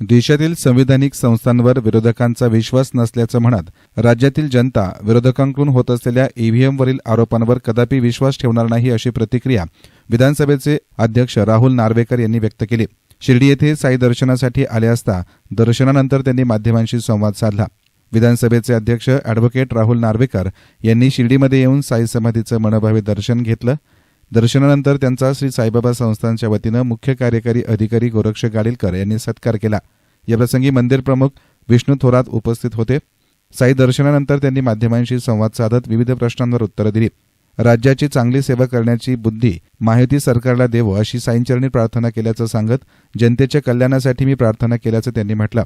देशातील संविधानिक संस्थांवर विरोधकांचा विश्वास नसल्याचं म्हणत राज्यातील जनता विरोधकांकडून होत असलेल्या ईव्हीएमवरील आरोपांवर कदापि विश्वास ठेवणार नाही अशी प्रतिक्रिया विधानसभेचे अध्यक्ष राहुल नार्वेकर यांनी व्यक्त केली. शिर्डी येथे साई दर्शनासाठी आले असता दर्शनानंतर त्यांनी माध्यमांशी संवाद साधला. विधानसभेचे अध्यक्ष अॅडव्होकेट राहुल नार्वेकर यांनी शिर्डीमध्ये येऊन साई समाधीचं मनोभावे दर्शन घेतलं दर्शनानंतर त्यांचा श्री साईबाबा संस्थानच्या वतीनं मुख्य कार्यकारी अधिकारी गोरक्ष गाडीलकर यांनी सत्कार केला. याप्रसंगी मंदिर प्रमुख विष्णू थोरात उपस्थित होते. साई दर्शनानंतर त्यांनी माध्यमांशी संवाद साधत विविध प्रश्नांवर उत्तरं दिली. राज्याची चांगली सेवा करण्याची बुद्धी माहिती सरकारला देवो अशी साईंचरणी प्रार्थना केल्याचं सांगत जनतेच्या कल्याणासाठी मी प्रार्थना केल्याचं त्यांनी म्हटलं.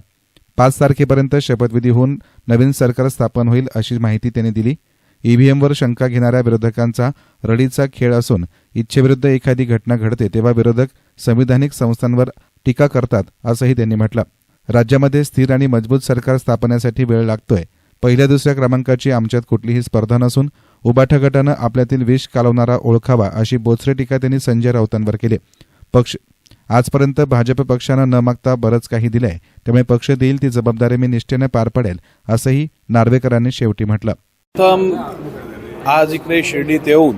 पाच तारखेपर्यंत शपथविधी होऊन नवीन सरकार स्थापन होईल अशी माहिती त्यांनी दिली. ईव्हीएमवर शंका घेणाऱ्या विरोधकांचा रडीचा खेळ असून इच्छेविरुद्ध एखादी घटना घडते तेव्हा विरोधक संविधानिक संस्थांवर टीका करतात असंही त्यांनी म्हटलं. राज्यामध्ये स्थिर आणि मजबूत सरकार स्थापण्यासाठी वेळ लागतोय. पहिल्या दुसऱ्या क्रमांकाची आमच्यात कुठलीही स्पर्धा नसून उबाठा गटानं आपल्यातील विष कालवणारा ओळखावा अशी बोचरे टीका त्यांनी संजय राऊतांवर केली. पक्ष आजपर्यंत भाजप पक्षानं न मागता बरंच काही दिलंय. त्यामुळे पक्ष देईल ती जबाबदारी मी निष्ठेनं पार पडेल असंही नार्वेकरांनी शेवटी म्हटलं. प्रथम आज इकडे शिर्डीत येऊन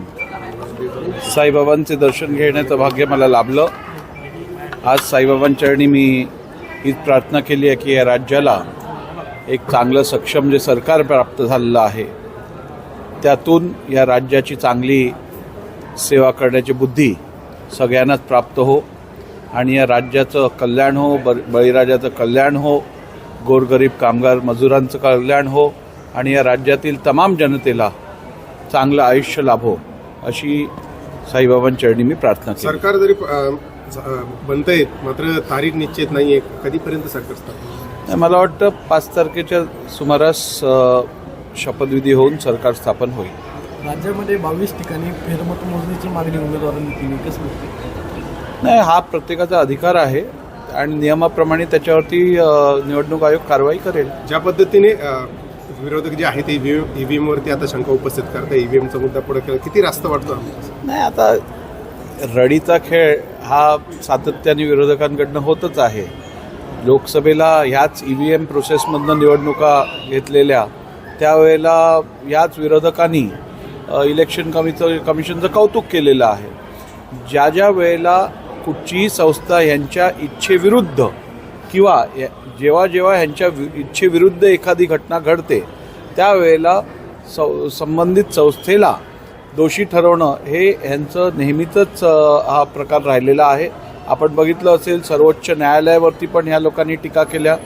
साईबाबांचे दर्शन घेण्याचं भाग्य मला लाभलं. आज साईबाबांच्यानी मी ही प्रार्थना केली आहे की या राज्याला एक चांगलं सक्षम जे सरकार प्राप्त झालेलं आहे त्यातून या राज्याची चांगली सेवा करण्याची बुद्धी सगळ्यांनाच प्राप्त हो आणि या राज्याचं कल्याण हो ब बळीराजाचं कल्याण हो गोरगरीब कामगार मजुरांचं कल्याण हो आणि या राज्यातील तमाम जनतेला चांगलं आयुष्य लाभो अशी साईबाबांचरणी मी प्रार्थना केली. सरकार जरी बनत आहेत मात्र तारीख निश्चित नाहीये. कधीपर्यंत सरकार स्थापन मला वाटतं पाच तारखेच्या सुमारास शपथविधी होऊन सरकार स्थापन होईल. राज्यामध्ये बावीस ठिकाणी फेरमत मोजणीची मागणी उमेदवारांनी केली कसं नाही हा प्रत्येकाचा अधिकार आहे आणि नियमाप्रमाणे त्याच्यावरती निवडणूक आयोग कारवाई करेल. ज्या पद्धतीने विरोधक जे आहेत ते ईव्हीएम वरती आता शंका उपस्थित करतात ईव्हीएमचा मुद्दा पुढे केला. किती रास्त वाटतो आम्हाला? नाही आता रडीचा खेळ हा सातत्याने विरोधकांकडनं होतच आहे. लोकसभेला ह्याच ई व्ही एम प्रोसेसमधनं निवडणुका घेतलेल्या त्यावेळेला याच विरोधकांनी इलेक्शन कमिचं कमिशनचं कौतुक केलेलं आहे. ज्या ज्या वेळेला कुठचीही संस्था यांच्या इच्छेविरुद्ध किंवा या- जेव्हा जेव्हा ह्यांच्या वि- इच्छेविरुद्ध एखादी घटना घडते त्यावेळेला सौ संबंधित संस्थेला दोषी ठरवणं हे ह्यांचं नेहमीचंच हा प्रकार राहिलेला आहे. आपण बघितलं असेल सर्वोच्च न्यायालयावरती पण ह्या लोकांनी टीका केल्या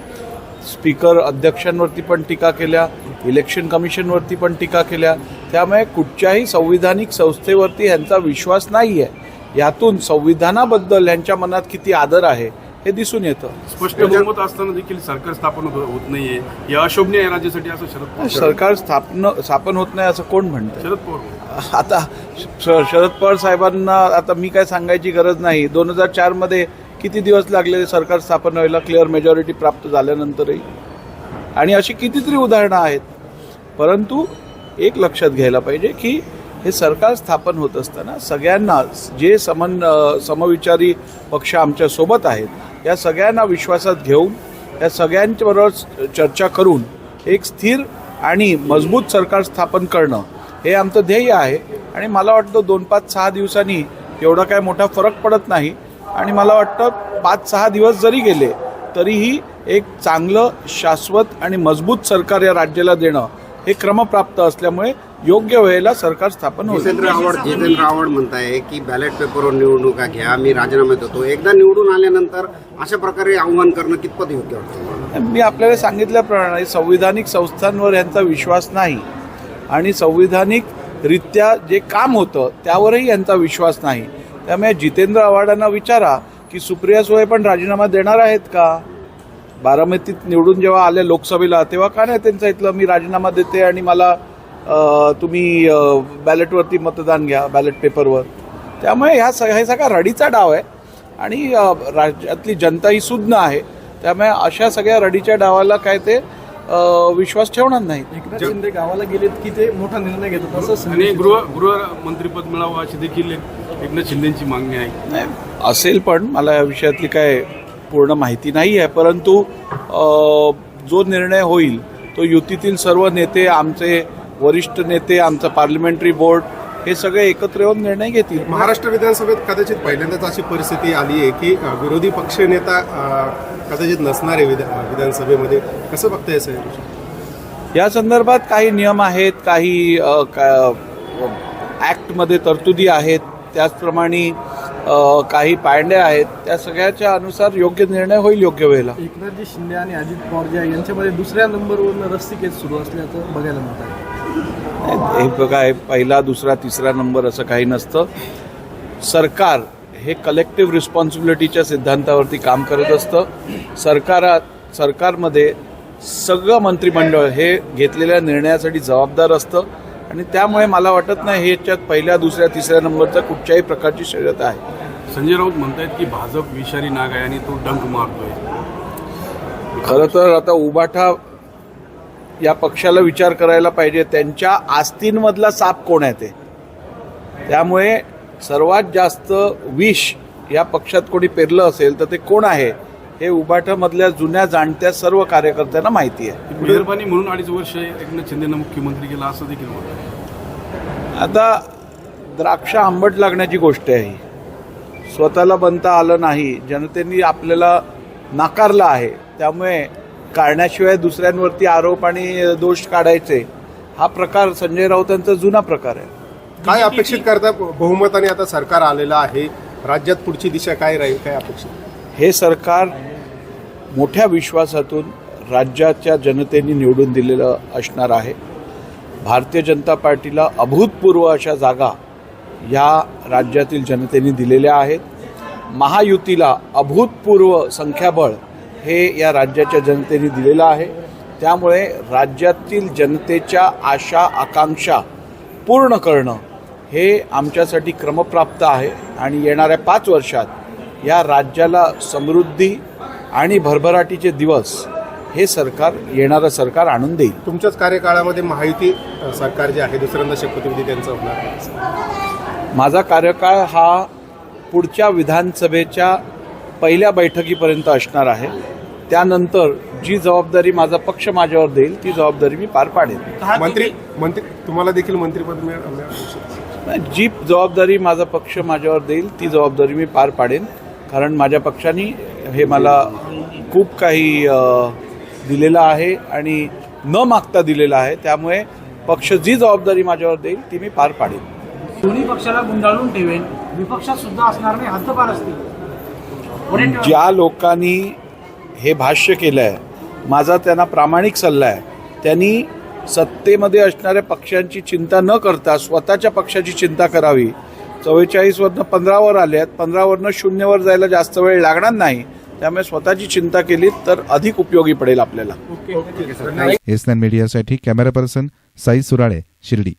स्पीकर अध्यक्षांवरती पण टीका केल्या इलेक्शन कमिशनवरती पण टीका केल्या. त्यामुळे कुठच्याही संविधानिक संस्थेवरती ह्यांचा विश्वास नाही आहे यातून संविधानाबद्दल ह्यांच्या मनात किती आदर आहे हे दिसून येतं. स्पष्ट बहुमत असताना देखील सरकार स्थापन होत होत नाहीये. हे अशोभनीय आहे राज्यासाठी असं शरद पवार सरकार स्थापन स्थापन होत नाही असं कोण म्हणतं? शरद पवार आता श- शरद पवार साहेबांना आता मी काय सांगायची गरज नाही. दोन हजार चारमध्ये किती दिवस लागले सरकार स्थापन व्हायला? क्लिअर मेजॉरिटी प्राप्त झाल्यानंतरही. आणि अशी कितीतरी उदाहरणं आहेत. परंतु एक लक्षात घ्यायला पाहिजे की हे सरकार स्थापन होत असताना सगळ्यांना जे समन समविचारी पक्ष आमच्यासोबत आहेत या सगळ्यांना विश्वासात घेऊन या सगळ्यांच्याबरोबर चर्चा करून एक स्थिर आणि मजबूत सरकार स्थापन करणं हे आमचं ध्येय आहे. आणि मला वाटतं दोन पाच सहा दिवसांनी एवढा काय मोठा फरक पडत नाही. आणि मला वाटतं पाच सहा दिवस जरी गेले तरीही एक चांगलं शाश्वत आणि मजबूत सरकार या राज्याला देणं हे क्रमप्राप्त असल्यामुळे योग्य वेळेला सरकार स्थापन होईल. जितेंद्र आव्हाड जितेंद्र आव्हाड म्हणताय की बॅलेट पेपरवर निवडणुका घ्या. मी राजीनामा देतो. एकदा निवडून आल्यानंतर अशा प्रकारे आव्हान करणं कितपत योग्य वाटतं मी आपल्याला सांगितल्याप्रमाणे संविधानिक संस्थांवर यांचा विश्वास नाही. आणि संविधानिक रित्या जे काम होतं त्यावरही यांचा विश्वास नाही. त्यामुळे जितेंद्र आव्हाडांना विचारा की सुप्रिया सुळे पण राजीनामा देणार आहेत का? बारामतीत निवडून जेव्हा आले लोकसभेला तेव्हा का नाही त्यांचं इथलं मी राजीनामा देते आणि मला तुम्ही बॅलेटवरती मतदान घ्या बॅलेट पेपरवर त्यामुळे ह्या सग हे सगळा रडीचा डाव आहे. आणि राज्यातली जनता ही सुज्ञ आहे. त्यामुळे अशा सगळ्या रडीच्या डावाला काय ते विश्वास ठेवणार नाही एकनाथ शिंदे गावाला गेलेत की ते मोठा निर्णय घेतात? असं आणि गृह गृहमंत्रीपद मिळावं अशी देखील एकनाथ शिंदेची मागणी आहे. नाही असेल पण मला या विषयातली काय पूर्ण माहिती नाही आहे. परंतु जो निर्णय होईल तो युतीतील सर्व नेते आमचे वरिष्ठ नेते आमचं पार्लमेंटरी बोर्ड हे सगळे एकत्र येऊन निर्णय घेतील. महाराष्ट्र विधानसभेत कदाचित पहिल्यांदाच अशी परिस्थिती आली आहे की विरोधी पक्षनेता अ, कदाचित नसणार आहे विधा- विधानसभेमध्ये. कसं बघताय सर या संदर्भात काही नियम आहेत काही ॲक्टमध्ये तरतुदी आहेत. त्याचप्रमाणे काही पायंड्या आहेत. त्या सगळ्याच्या अनुसार योग्य निर्णय होईल योग्य वेळेला. एकनाथजी शिंदे आणि अजित पवार यांच्यामध्ये दुसऱ्या नंबरवरून रस्तिकेत सुरू असल्याचं बघायला मिळतं हे हे पहिला दुसरा तिसरा नंबर असं काही नसतं. सरकार हे कलेक्टिव्ह रिस्पॉन्सिबिलिटीच्या सिद्धांतावरती काम करत असतं. सरकारात सरकारमध्ये सगळं मंत्रिमंडळ हे घेतलेल्या निर्णयासाठी जबाबदार असतं. आणि त्यामुळे मला वाटत नाही ह्याच्यात पहिल्या दुसऱ्या तिसऱ्या नंबरचा कुठच्याही प्रकारची शर्यत आहे. संजय राऊत म्हणतायत की भाजप विषारी नाग आहे आणि तो डंक मारतोय. खरं तर आता उबाठा या पक्षाला विचार करायला पाहिजे. त्यांच्या आस्तींमधला साप कोण आहे ते? त्यामुळे सर्वात जास्त विष या पक्षात कोणी पेरलं असेल तर ते कोण आहे? हे उबाठामधल्या जुन्या जाणत्या सर्व कार्यकर्त्यांना माहिती आहे. मेहरबानी म्हणून अडीच वर्ष एकनाथ शिंदेनं मुख्यमंत्री केला असं देखील आता द्राक्ष आंबट लागण्याची गोष्ट आहे स्वतःला बनता आलं नाही. जनतेने आपल्याला नाकारलं आहे. त्यामुळे काढण्याशिवाय दुसऱ्यांवरती आरोप आणि दोष काढायचे हा प्रकार संजय राऊतांचा जुना प्रकार आहे. काय अपेक्षित करता बहुमताने आता सरकार आलेलं आहे? राज्यात पुढची दिशा काय राहील? काय अपेक्षित? हे सरकार मोठ्या विश्वासातून राज्याच्या जनतेने निवडून दिलेलं असणार आहे. भारतीय जनता पार्टीला अभूतपूर्व अशा जागा या राज्यातील जनतेने दिलेल्या आहेत. महायुतीला अभूतपूर्व संख्याबळ हे या राज्याच्या जनतेने दिलेलं आहे. त्यामुळे राज्यातील जनतेच्या आशा आकांक्षा पूर्ण करणं हे आमच्यासाठी क्रमप्राप्त आहे आणि येणाऱ्या पाच वर्षात या राज्याला समृद्धी आणि भरभराटीचे दिवस हे सरकार येणारं सरकार आणून देईल. तुमच्याच कार्यकाळामध्ये महायुती सरकार जे आहे दुसऱ्यांदा शपथविधी त्यांचा होणार. माझा कार्यकाळ हा पुढच्या विधानसभेच्या पहिल्या बैठकीपर्यंत असणार आहे. त्यानंतर जी जबाबदारी माझा पक्ष माझ्यावर देईल ती जबाबदारी मी पार पाडेन. मंत्री मंत्री तुम्हाला देखील मंत्रीपद मिळ- मिळालं जी जबाबदारी माझा पक्ष माझ्यावर देईल ती जबाबदारी मी पार पाडेन. कारण माझ्या पक्षाने हे मला खूप काही दिलेलं आहे आणि न मागता दिलेलं आहे. त्यामुळे पक्ष जी जबाबदारी माझ्यावर देईल ती मी पार पाडेन. दोन्ही पक्षाला गुंडाळून ठेवेन. विपक्षात सुद्धा असणार नाही हद्दपार असतील. ज्या लोकांनी हे भाष्य केलं आहे माझा त्यांना प्रामाणिक सल्ला आहे त्यांनी सत्तेमध्ये असणाऱ्या पक्षांची चिंता न करता स्वतःच्या पक्षाची चिंता करावी. चव्वेचाळीसवरनं पंधरावर आले आहेत पंधरावरनं शून्यवर जायला जास्त वेळ लागणार नाही. त्यामुळे स्वतःची चिंता केली तर अधिक उपयोगी पडेल आपल्याला. एस नाईन मीडियासाठी कॅमेरा पर्सन साई सुराळे शिर्डी.